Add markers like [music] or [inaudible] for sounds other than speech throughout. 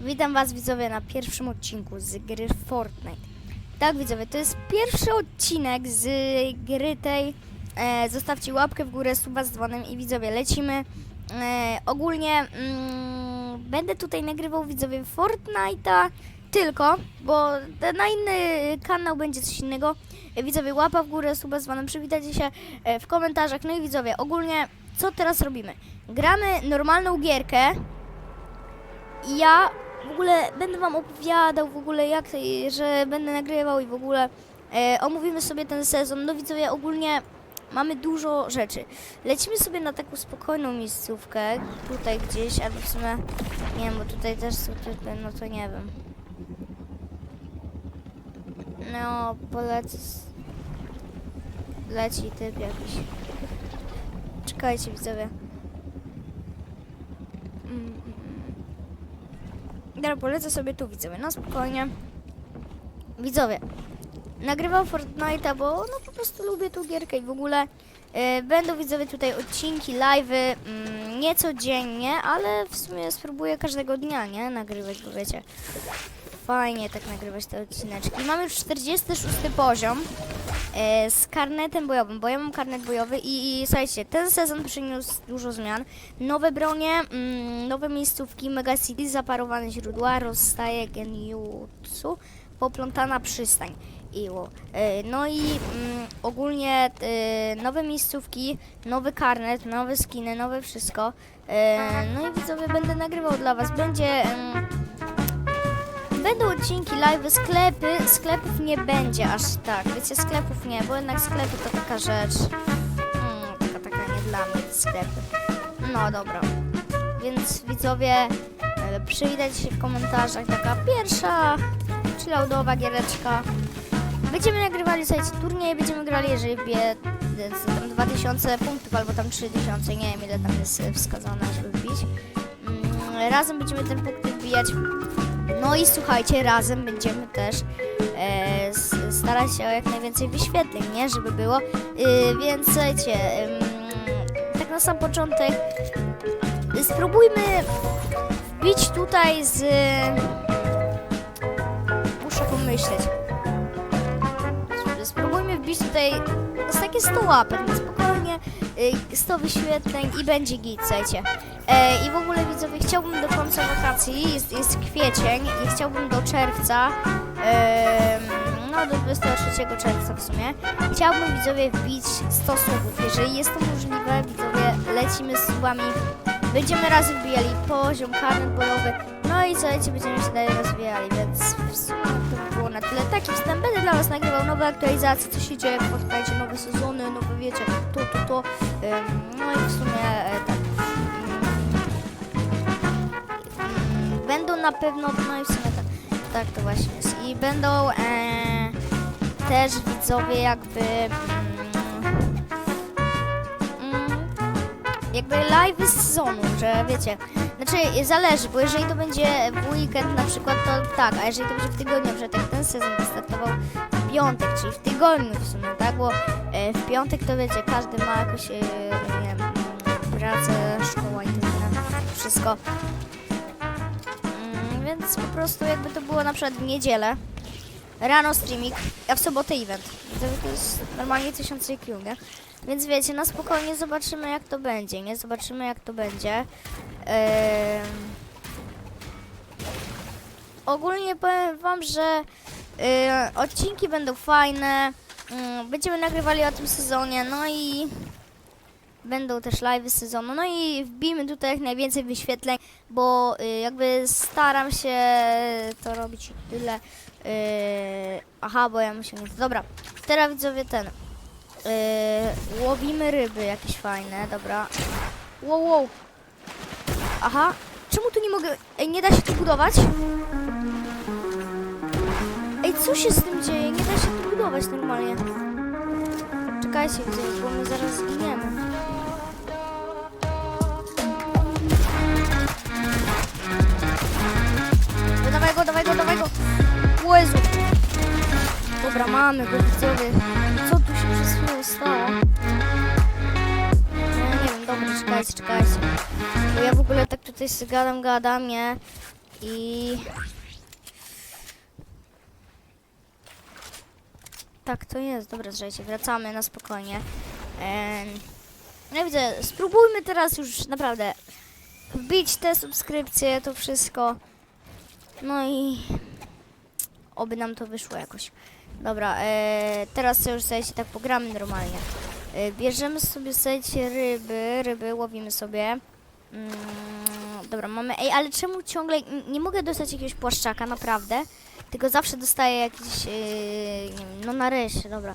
Witam Was widzowie na pierwszym odcinku z gry Fortnite. Tak widzowie, to jest pierwszy odcinek z gry tej. E, zostawcie łapkę w górę, suba z dzwonem i widzowie lecimy. E, ogólnie mm, będę tutaj nagrywał widzowie Fortnite'a tylko, bo na inny kanał będzie coś innego. E, widzowie łapa w górę, suba z dzwonem, przywitajcie się e, w komentarzach. No i widzowie, ogólnie co teraz robimy? Gramy normalną gierkę, i ja w ogóle będę wam opowiadał w ogóle jak, że będę nagrywał i w ogóle e, omówimy sobie ten sezon. No widzowie, ogólnie mamy dużo rzeczy. Lecimy sobie na taką spokojną miejscówkę, tutaj gdzieś, albo w sumie, nie wiem, bo tutaj też są typy, no to nie wiem. No, polecę. s- Leci typ jakiś. Czekajcie widzowie. Mm, mm, mm. Dobra, polecę sobie tu widzowie, no spokojnie. Widzowie, nagrywał Fortnite'a, bo no po prostu lubię tą gierkę i w ogóle e, będą widzowie tutaj odcinki, live'y, mm, nie codziennie, ale w sumie spróbuję każdego dnia, nie? Nagrywać, bo wiecie, fajnie tak nagrywać te odcineczki. Mamy już 46 poziom e, z karnetem bojowym, bo ja mam karnet bojowy i, i słuchajcie, ten sezon przyniósł dużo zmian. Nowe bronie, mm, nowe miejscówki, Mega City, zaparowane źródła, rozstaje geniusu, poplątana przystań. Iło. E, No i mm, ogólnie e, nowe miejscówki, nowy karnet, nowe skiny, nowe wszystko. E, No i widzowie, będę nagrywał dla was. Będzie... Będą odcinki, live, sklepy. Sklepów nie będzie aż tak. Wiecie, sklepów nie, bo jednak sklepy to taka rzecz. Mm, taka, taka nie dla mnie sklepy. No dobra. Więc widzowie, e, przywitajcie się w komentarzach. Taka pierwsza chilloutowa giereczka. Będziemy nagrywali, słuchajcie, turniej, będziemy grali, jeżeli wbije e, z- tam 2000 punktów albo tam 3000, nie wiem ile tam jest e, wskazane, żeby wbić. Mm, razem będziemy te punkty wbijać. No i słuchajcie, razem będziemy też e, starać się o jak najwięcej wyświetleń, nie? Żeby było. Y, więc słuchajcie, ym, tak na sam początek spróbujmy wbić tutaj z... Muszę pomyśleć. Spróbujmy wbić tutaj z takie 100 łapek, na spokojnie, 100 wyświetleń i będzie git, słuchajcie. E, I w ogóle widzowie, chciałbym do końca wakacji, jest, jest kwiecień i chciałbym do czerwca, no do 23 czerwca w sumie, chciałbym widzowie wbić 100 subów. Jeżeli jest to możliwe, widzowie, lecimy z subami, będziemy razem wbijali poziom, karnet bojowy, no i słuchajcie, będziemy się dalej rozwijali, więc w sumie było na tyle. Taki wstęp, będę dla was nagrywał nowe aktualizacje, co się dzieje, spotkajcie nowe sezony, nowe wiecie, to, to, to, no i w sumie e, tak. Mm, Będą na pewno, no i w sumie tak, tak to właśnie jest. I będą e, też widzowie jakby mm, mm, jakby live z sezonu, że wiecie, znaczy zależy, bo jeżeli to będzie w weekend na przykład, to tak, a jeżeli to będzie w tygodniu, że tak ten sezon wystartował w piątek, czyli w tygodniu w sumie, tak, bo e, w piątek to wiecie, każdy ma jakoś, e, nie wiem, pracę, szkoła i tak wszystko. Mm, więc po prostu jakby to było na przykład w niedzielę, rano streaming, a w sobotę event. To jest normalnie 1000 IQ, nie? Więc wiecie, na spokojnie zobaczymy jak to będzie, nie? Zobaczymy jak to będzie. Ogólnie powiem wam, że y, odcinki będą fajne. Mm, będziemy nagrywali o tym sezonie, no i będą też live sezonu. No i wbijmy tutaj jak najwięcej wyświetleń, bo y, jakby staram się to robić tyle. Y, aha, bo ja muszę. Dobra, teraz widzowie ten. Y, łowimy ryby jakieś fajne, dobra. Wow, wow. Aha, czemu tu nie mogę. Ej, nie da się tu budować? Ej, co się z tym dzieje? Nie da się tu budować normalnie. Czekajcie, widzowie, bo my zaraz zginiemy. Dawaj go, dawaj go, dawaj go. O. Dobra, mamy go, widzowie. Czekajcie. Bo ja w ogóle tak tutaj sobie gadam, gadam, nie? I... Tak to jest, dobra, słuchajcie, wracamy na spokojnie. Em, No widzę, spróbujmy teraz już naprawdę wbić te subskrypcje, to wszystko. No i oby nam to wyszło jakoś. Dobra, e, teraz już słuchajcie, tak pogramy normalnie. E, bierzemy sobie, słuchajcie, ryby, ryby łowimy sobie. Mm, dobra, mamy, ej, ale czemu ciągle, nie mogę dostać jakiegoś płaszczaka, naprawdę? Tylko zawsze dostaję jakiś, e, nie wiem, no nareszcie, dobra.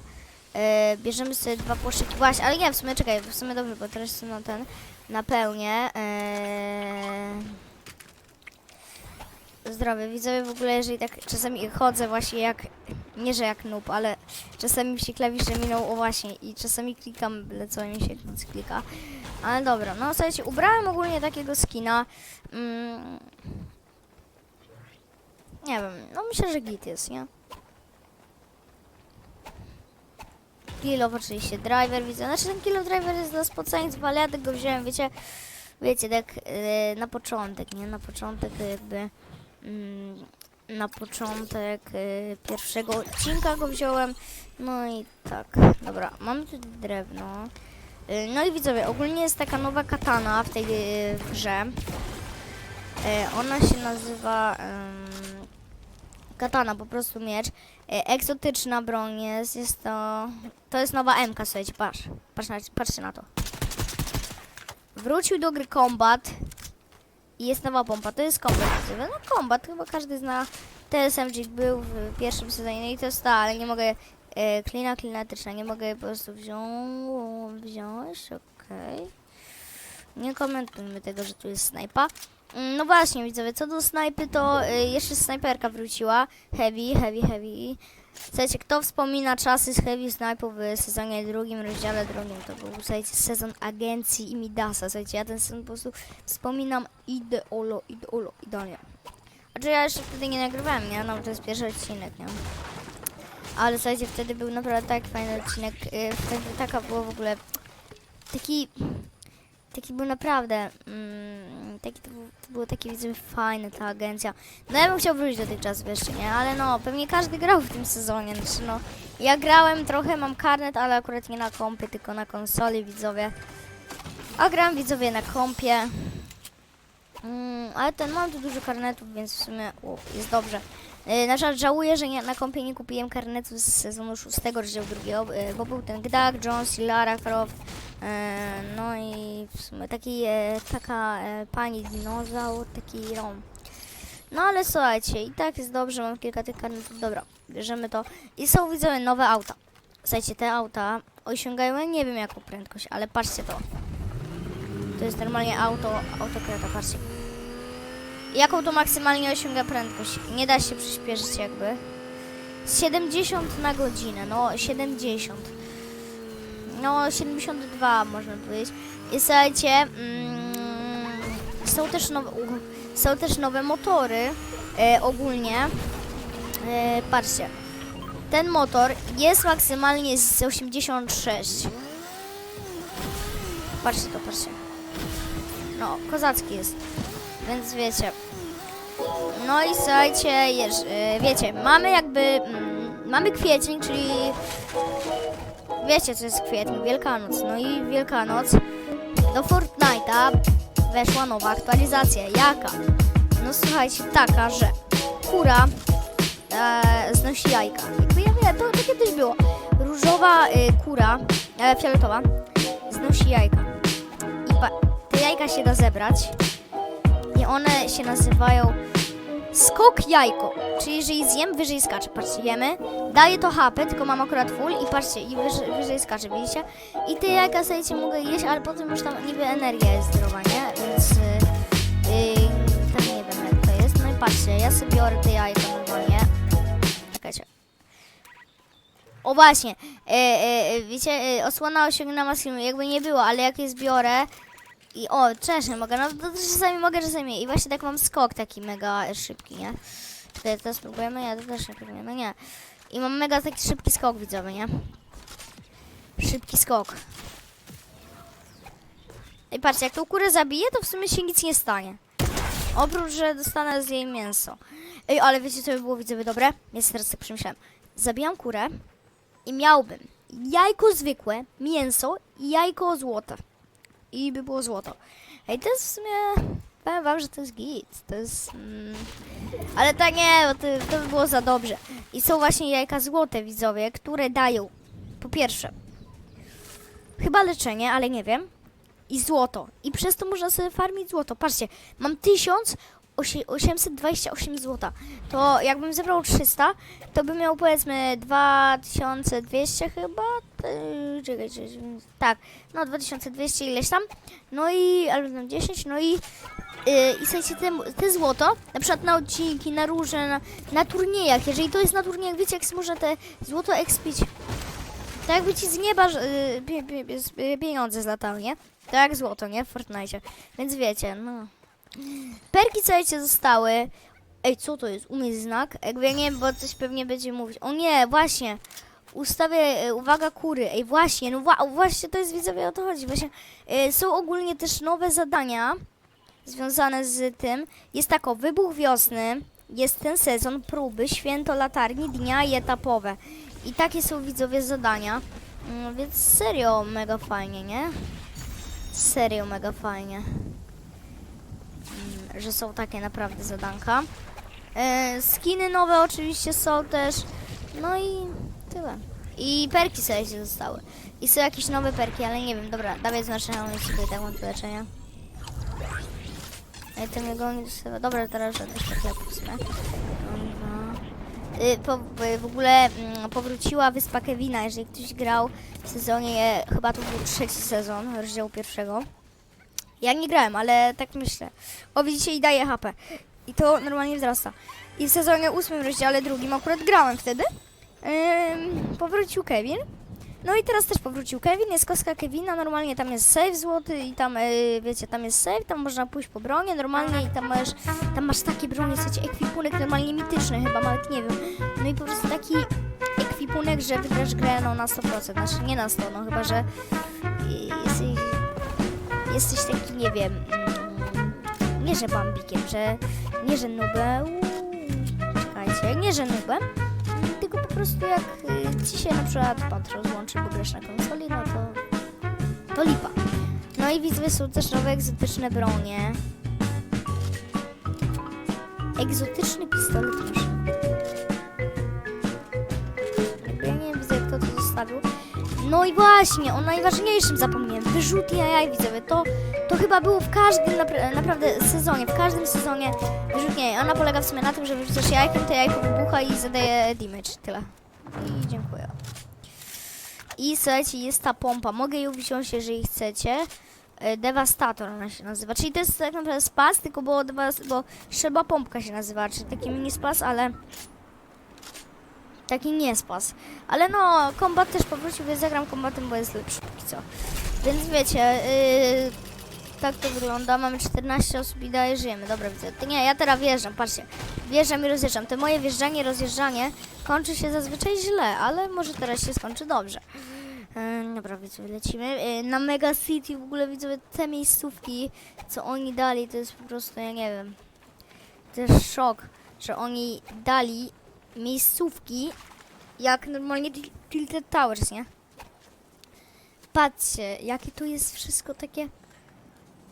E, bierzemy sobie dwa płaszczyki, właśnie, ale nie, w sumie czekaj, w sumie dobrze, bo teraz na ten napełnię. E, zdrowie, widzowie w ogóle, jeżeli tak czasami chodzę właśnie jak, nie że jak noob, ale czasami mi się klawisze miną, o właśnie, i czasami klikam, co mi się klika. Ale dobra, no słuchajcie, ubrałem ogólnie takiego skina. Mm, nie wiem, no myślę, że git jest, nie? Kill oczywiście driver widzę. Znaczy ten kill driver jest dla spoceńców, ale ja tego wziąłem, wiecie, wiecie, tak e, na początek, nie? Na początek jakby na początek e, pierwszego odcinka go wziąłem. No i tak, dobra, mamy tu drewno. E, No i widzowie, ogólnie jest taka nowa katana w tej e, grze. Ona się nazywa katana, po prostu miecz. Egzotyczna broń jest, jest to... To jest nowa MK, słuchajcie, patrz. Patrz na, patrzcie na to. Wrócił do gry Combat jest nowa pompa. To jest widzowie. No Combat, chyba każdy zna. TSMG był w pierwszym sezonie, no i to jest ta, ale nie mogę... E, klina klinetyczna, nie mogę po prostu wziąć, wziąć, okej. Nie komentujmy tego, że tu jest snajpa. Mm, No właśnie, widzowie, co do snajpy, to y, jeszcze snajperka wróciła. Heavy, heavy, heavy. Słuchajcie, kto wspomina czasy z Heavy Snipe w sezonie drugim, rozdziale drugim, to był, słuchajcie, sezon agencji i Midasa. Słuchajcie, ja ten sezon po prostu wspominam ideolo, ideolo, idealnie. Znaczy ja jeszcze wtedy nie nagrywałem, nie? No, to jest pierwszy odcinek, nie? Ale słuchajcie, wtedy był naprawdę tak fajny odcinek. y, Wtedy taka była w ogóle taki taki był naprawdę, mm, taki to, był, to było takie widzę fajne ta agencja. No ja bym chciał wrócić do tych czasów jeszcze, nie? Ale no, pewnie każdy grał w tym sezonie, znaczy no, ja grałem trochę, mam karnet, ale akurat nie na kompie, tylko na konsoli, widzowie. A gram widzowie na kompie. Mm, ale ten, mam tu dużo karnetów, więc w sumie o, jest dobrze. Yy, na przykład żałuję, że nie, na kompie nie kupiłem karnetu z sezonu 6 rozdziału drugiego, yy, bo był ten Gdak, Jones Lara Croft. E, no i w sumie taki, e, taka e, pani dinozaur, taki rom. No ale słuchajcie, i tak jest dobrze, mam kilka tych karnetów, dobra, bierzemy to. I są widzowie nowe auta. Słuchajcie, te auta osiągają, nie wiem jaką prędkość, ale patrzcie to. To jest normalnie auto, autokreta, patrzcie. Jaką to maksymalnie osiąga prędkość? Nie da się przyspieszyć jakby. 70 na godzinę, no 70. No, 72 można powiedzieć. I słuchajcie, mm, są, też nowe, są też nowe motory e, ogólnie. E, patrzcie, ten motor jest maksymalnie z 86. Patrzcie to, patrzcie. No, kozacki jest. Więc wiecie. No i słuchajcie, jeż, e, wiecie, mamy jakby, mm, mamy kwiecień, czyli Wiecie, co jest kwietnik, Wielkanoc. No i Wielkanoc do Fortnite'a weszła nowa aktualizacja. Jaka? No słuchajcie, taka, że kura e, znosi jajka. Jakby ja wiem, to, to kiedyś było. Różowa e, kura, e, fioletowa, znosi jajka. I te jajka się da zebrać. I one się nazywają Skok jajko, czyli jeżeli zjem, wyżej skacze. Patrzcie, jemy, daję to HP, tylko mam akurat full i patrzcie, i wyżej, wyżej skacze, widzicie? I te jajka sobie mogę jeść, ale potem już tam niby energia jest zdrowa, nie? Więc yy, yy, tam nie wiem jak to jest. No i patrzcie, ja sobie biorę te jajka normalnie. Czekajcie. O właśnie, e, e, wiecie, e, osłona osiągnęła maksimum, jakby nie było, ale jak je zbiorę, i o, czasem mogę, no to czasami mogę, czasami. I właśnie tak mam skok taki mega szybki, nie? Tutaj to spróbujemy, nie, to też nie próbujemy, nie. I mam mega taki szybki skok, widzowie, nie? Szybki skok. I patrzcie, jak tą kurę zabiję, to w sumie się nic nie stanie. Oprócz, że dostanę z jej mięso. Ej, ale wiecie co by było widzowie dobre? Jest teraz tak przemyślałem. Zabijam kurę i miałbym jajko zwykłe, mięso i jajko złote. I by było złoto. Ej, to jest w sumie... Powiem wam, że to jest git. To jest... Mm, ale tak nie, bo to, to by było za dobrze. I są właśnie jajka złote, widzowie, które dają po pierwsze chyba leczenie, ale nie wiem. I złoto. I przez to można sobie farmić złoto. Patrzcie, mam 1828 złota. To jakbym zebrał 300, to bym miał powiedzmy 2200 chyba. Yy, Czekaj, tak, no 2200 ileś tam. No i, albo tam 10, no i yy, i słuchajcie, te, te złoto, na przykład na odcinki, na róże, na, na turniejach, jeżeli to jest na turniejach, wiecie jak można te złoto expić? To jakby ci z nieba że, y, pie, pie, pie, z- y, pieniądze zlatały, nie? To jak złoto, nie? W Fortnite. Więc wiecie, no. Perki, słuchajcie, zostały. Ej, co to jest? Umie znak? Jakby ja nie wiem, bo coś pewnie będzie mówić. O nie, właśnie. Ustawię, y, uwaga, kury. Ej, właśnie, no właśnie to jest, widzowie, o to chodzi. Właśnie y, są ogólnie też nowe zadania związane z tym. Jest tak, o, wybuch wiosny. Jest ten sezon, próby, święto latarni, dnia i etapowe. I takie są widzowie zadania. Mm, Więc serio mega fajnie, nie? Serio mega fajnie. Mm, Że są takie naprawdę zadanka. E, skiny nowe oczywiście są też. No i tyle. I perki sobie się zostały. I są jakieś nowe perki, ale nie wiem. Dobra, dawaj znaczenia, on sobie tak tu leczenia. Ej, to mnie goni do sobie. Dobra, teraz żadnych paketów w sumie. Dobra. Y, po, w ogóle mm, powróciła Wyspa Kevina, jeżeli ktoś grał w sezonie, chyba to był trzeci sezon, rozdziału pierwszego. Ja nie grałem, ale tak myślę. O, widzicie, i daje HP. I to normalnie wzrasta. I w sezonie ósmym rozdziale drugim akurat grałem wtedy. Ym, powrócił Kevin. No i teraz też powrócił Kevin, jest kostka Kevina, normalnie tam jest save złoty i tam, y, wiecie, tam jest save, tam można pójść po bronię normalnie i tam masz, tam masz takie bronie, słuchajcie, ekwipunek normalnie mityczny chyba, nawet nie wiem. No i po prostu taki ekwipunek, że wygrasz grę no, na 100%, znaczy nie na 100, no chyba, że y, jesteś, taki, nie wiem, mm, nie że bambikiem, że, nie że nubem, czekajcie, nie że nubem, tylko po prostu jak y, ci się na przykład patro złączy, bo grasz na konsoli, no to, to lipa. No i widzowie są też nowe egzotyczne bronie. Egzotyczny pistolet. Jakby ja nie widzę, kto to zostawił. No i właśnie, o najważniejszym zapomniałem. Wyrzut jaj, widzowie. To, to chyba było w każdym napra- naprawdę sezonie, w każdym sezonie wyrzut jaj. Ona polega w sumie na tym, że wyrzucasz jajkiem, to jajko wybucha i zadaje damage. Tyle. I dziękuję. I słuchajcie, jest ta pompa. Mogę ją wziąć, jeżeli chcecie. E, Devastator ona się nazywa. Czyli to jest tak naprawdę spas, tylko było, bo trzeba pompka się nazywa. Czyli taki mini spas, ale taki nie spas. Ale no, kombat też powrócił, więc zagram kombatem, bo jest lepszy póki co. Więc wiecie, yy, tak to wygląda. Mamy 14 osób i dalej żyjemy. Dobra, widzę. Nie, ja teraz wjeżdżam, patrzcie. Wjeżdżam i rozjeżdżam. Te moje wjeżdżanie, rozjeżdżanie kończy się zazwyczaj źle, ale może teraz się skończy dobrze. Yy, dobra, widzowie, lecimy. Yy, na Mega City w ogóle widzowie te miejscówki, co oni dali, to jest po prostu, ja nie wiem. To jest szok, że oni dali miejscówki jak normalnie Til- Tilted Towers, nie? Patrzcie, jakie to jest wszystko takie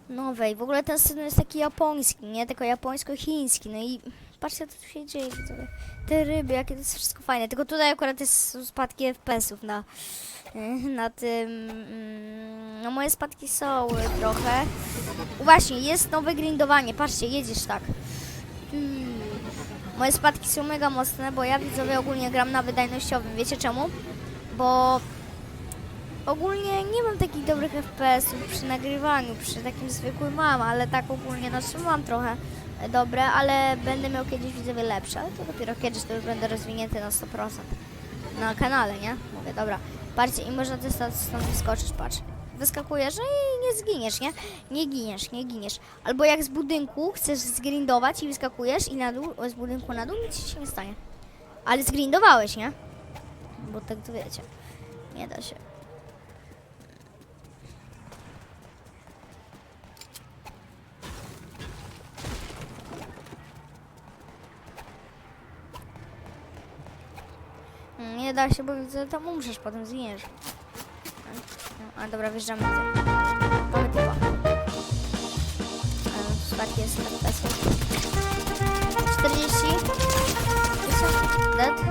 nowe i w ogóle ten sezon jest taki japoński, nie? Tylko japońsko-chiński, no i patrzcie, co tu się dzieje, widzowie. Te ryby, jakie to jest wszystko fajne, tylko tutaj akurat jest spadki FPS-ów na, [laughs] na tym, mm, no moje spadki są y, trochę. Właśnie, jest nowe grindowanie, patrzcie, jedziesz tak. Mm. Moje spadki są mega mocne, bo ja widzowie ogólnie gram na wydajnościowym. Wiecie czemu? Bo ogólnie nie mam takich dobrych FPS-ów przy nagrywaniu, przy takim zwykłym mam, ale tak ogólnie znaczy mam trochę dobre, ale będę miał kiedyś widzowie lepsze, ale to dopiero kiedyś to już będę rozwinięty na 100% na kanale, nie? Mówię, dobra, patrzcie i można też stąd wyskoczyć, patrz wyskakujesz no i nie zginiesz, nie? Nie giniesz, nie giniesz. Albo jak z budynku chcesz zgrindować i wyskakujesz i na dół, z budynku na dół nic się nie stanie. Ale zgrindowałeś, nie? Bo tak to wiecie. Nie da się. Mm, nie da się, bo widzę, tam umrzesz, potem zginiesz. A dobra, wjeżdżamy tutaj. Mamy typa. Ale Spadki jest tak pesy. 40. Dead.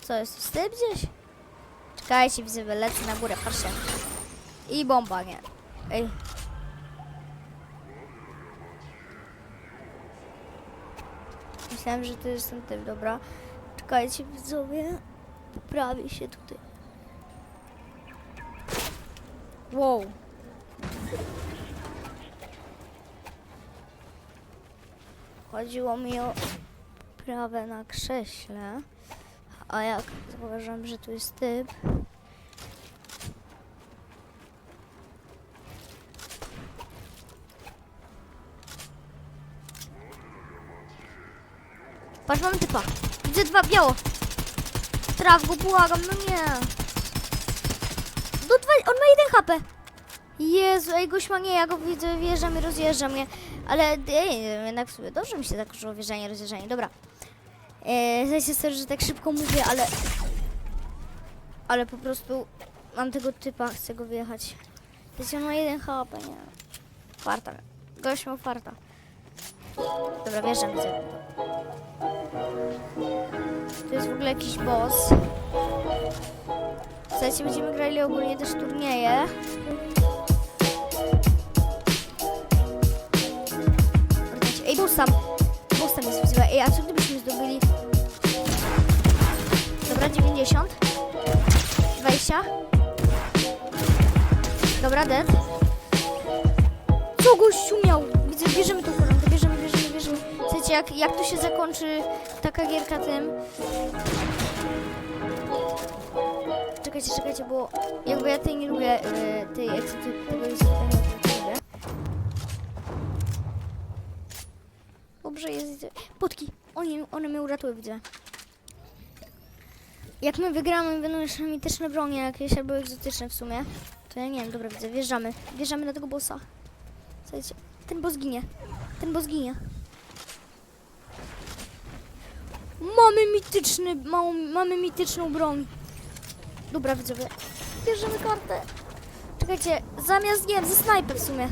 Co jest? Wstyd gdzieś? Czekajcie, widzę, lecę na górę, patrzcie. I bomba, nie. Ej. Myślałem, że to jest ten typ, dobra. Czekajcie, widzowie. Poprawię się tutaj. Wow. Chodziło mi o prawę na krześle. A jak zauważyłam, że tu jest typ. Patrz, mamy typa. Widzę dwa biało. Traf go, błagam, no nie. Do dwa, on ma jeden HP. Jezu, ej, gość ma nie, ja go widzę, wjeżdżam i rozjeżdżam je. Ale ej, jednak w sumie dobrze mi się tak użyło wjeżdżanie, rozjeżdżanie. Dobra. Eee, Zajcie sobie, że tak szybko mówię, ale... Ale po prostu mam tego typa, chcę go wyjechać. Wiecie, on ma jeden HP, nie. Farta. Gość ma farta. Dobra, wjeżdżam, widzę. To jest w ogóle jakiś boss. Słuchajcie, będziemy grali ogólnie też turnieje. Ej, boss tam. Boss tam jest wzywa. Ej, a co gdybyśmy zdobyli... Dobra, 90. 20. Dobra, dead. Co gościu miał? Widzę, bierzemy tą Jak, jak to się zakończy taka gierka tym... Czekajcie, czekajcie, bo jakby ja tej nie lubię, yy, tej tego lubię. Dobrze jest, widzę. Potki, one, mnie uratuły, widzę. Jak my wygramy, będą mityczne bronie jakieś, albo egzotyczne w sumie. To ja nie wiem, dobra, widzę, wjeżdżamy. Wjeżdżamy na tego bossa. Słuchajcie, ten boss ginie. Ten boss ginie. Mamy mityczny, mamy mityczną broń. Dobra, widzowie, bierzemy kartę. Czekajcie, zamiast, nie wiem, ze snajper w sumie.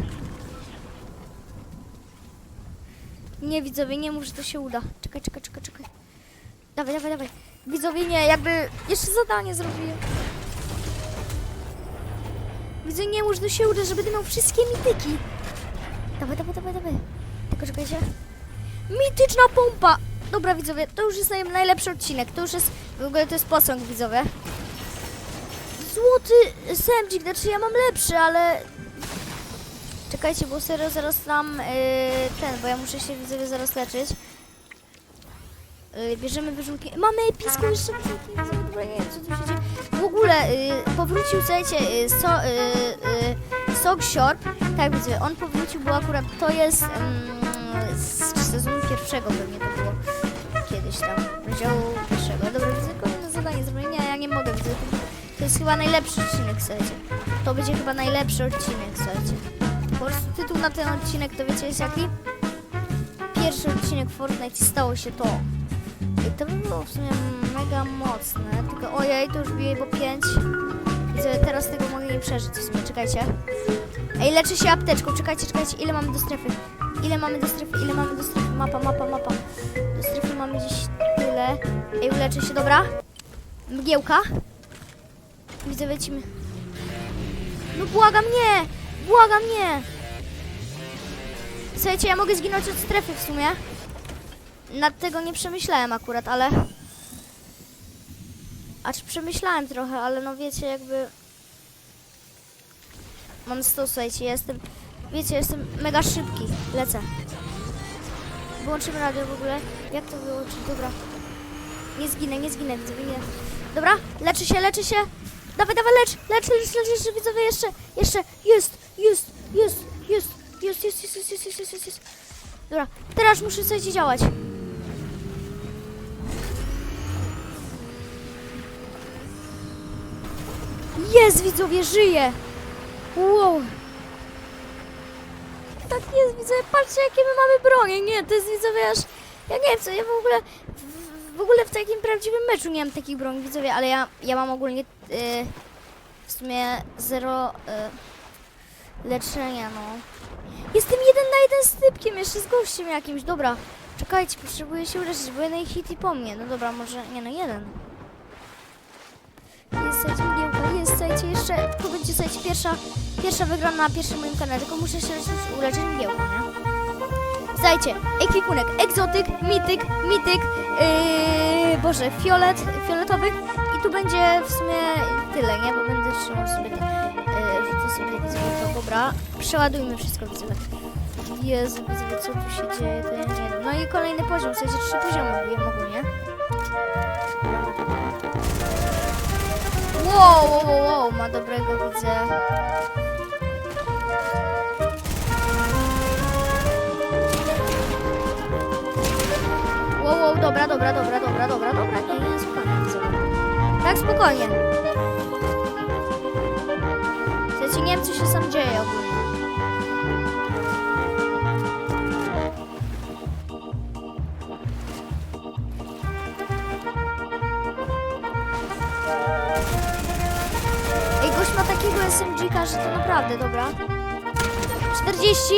Nie, widzowie, nie mów, że to się uda. Czekaj, czekaj, czekaj, czekaj. Dawaj, dawaj, dawaj. Widzowie, nie, jakby jeszcze zadanie zrobiłem. Widzę, nie mów, że to się uda, żeby ty miał wszystkie mityki. Dawaj, dawaj, dawaj, dawaj. Tylko czekajcie. Mityczna pompa! Dobra, widzowie, to już jest naj- najlepszy odcinek. To już jest, w ogóle to jest posąg, widzowie. Złoty semdzik, znaczy ja mam lepszy, ale... Czekajcie, bo serio zaraz tam yy, ten, bo ja muszę się, widzowie, zaraz leczyć. Yy, bierzemy wyrzutnie. Mamy epicką jeszcze widzowie, Dobra, nie wiem, co tu się dzieje. W ogóle yy, powrócił, słuchajcie, yy, so, yy, yy, Sok Short. Tak, widzę, on powrócił, bo akurat to jest mm, z sezonu pierwszego pewnie to było. Kiedyś tam, rozdziału pierwszego. Dobra, widzę, kolejne zadanie zrobione. Nie, ja nie mogę, widzę. To jest chyba najlepszy odcinek, słuchajcie. To będzie chyba najlepszy odcinek, słuchajcie. Po prostu tytuł na ten odcinek to wiecie jest jaki? Pierwszy odcinek Fortnite stało się to. I to by było w sumie mega mocne, tylko ojej, to już bije po 5. Widzę, teraz tego mogę nie przeżyć w sumie, czekajcie. Ej, leczę się apteczką, czekajcie, czekajcie, ile mamy do strefy? Ile mamy do strefy, ile mamy do strefy? Mapa, mapa, mapa. Do strefy Ej, uleczę się, dobra? Mgiełka. Widzę, lecimy. No błagam, nie! Błagam, nie! Słuchajcie, ja mogę zginąć od strefy w sumie. Nad tego nie przemyślałem akurat, ale... A czy przemyślałem trochę, ale no wiecie, jakby... Mam 100, słuchajcie, jestem... Wiecie, jestem mega szybki. Lecę. Wyłączymy radio w ogóle. Jak to wyłączyć? Dobra. Nie zginę, nie zginę, widzę, nie. Dobra, leczy się, leczy się. Dawaj, dawaj, lecz, lecz, lecz, lecz, jeszcze widzowie, jeszcze, jeszcze, jest, jest, jest, jest, jest, jest, jest, jest, jest, jest, jest, jest. Dobra, teraz muszę słuchajcie działać. Jest, widzowie, żyje. Wow. Tak jest widzowie, patrzcie jakie my mamy bronie, nie, to jest widzowie aż, ja nie wiem co, ja w ogóle, w, w takim prawdziwym meczu nie mam takich broni widzowie, ale ja, ja mam ogólnie y, w sumie zero y, leczenia, no. Jestem jeden na jeden z typkiem, jeszcze z gościem jakimś, dobra, czekajcie, potrzebuję się uleczyć, bo jeden hit i po mnie, no dobra, może, nie no, jeden. Jest, słuchajcie, mgiełka, jest, słuchajcie, jeszcze, to będzie, słuchajcie, pierwsza, pierwsza wygrana na pierwszym moim kanale, tylko muszę się uleczyć mgiełką, nie? Słuchajcie, ekwipunek, egzotyk, mityk, mityk, yy, boże, fiolet, fioletowy i tu będzie w sumie tyle, nie? Bo będę trzymał sobie ten, yy, rzucę sobie widzowie to, dobra, przeładujmy wszystko widzowie. Jezu, widzowie, co tu się dzieje, to ja nie wiem. No i kolejny poziom, w sensie trzy poziomy wiem ogólnie. Wow, wow, wow, wow, ma dobrego widzę. Dobra, dobra, dobra, dobra, dobra, dobra, nie, nie, spokojnie. Tak, spokojnie. Słuchajcie, nie wiem, co się sam dzieje ogólnie. Ej, gość ma takiego SMG-ka, że to naprawdę, dobra. 40.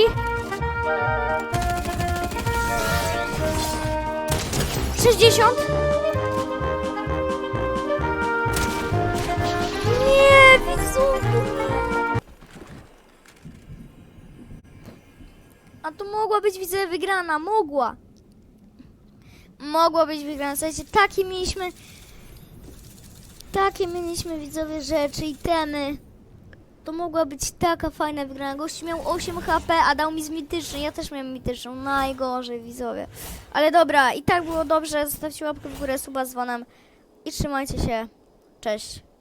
60. Nie, widzowie. A to mogła być, widzę, wygrana. Mogła. Mogła być wygrana. Słuchajcie, takie mieliśmy... Takie mieliśmy, widzowie, rzeczy i temy. To mogła być taka fajna wygrana. Gość miał 8 HP, a dał mi z mitycznej. Ja też miałem mityczną. Najgorzej, widzowie. Ale dobra, i tak było dobrze. Zostawcie łapkę w górę, suba z dzwonem. I trzymajcie się. Cześć.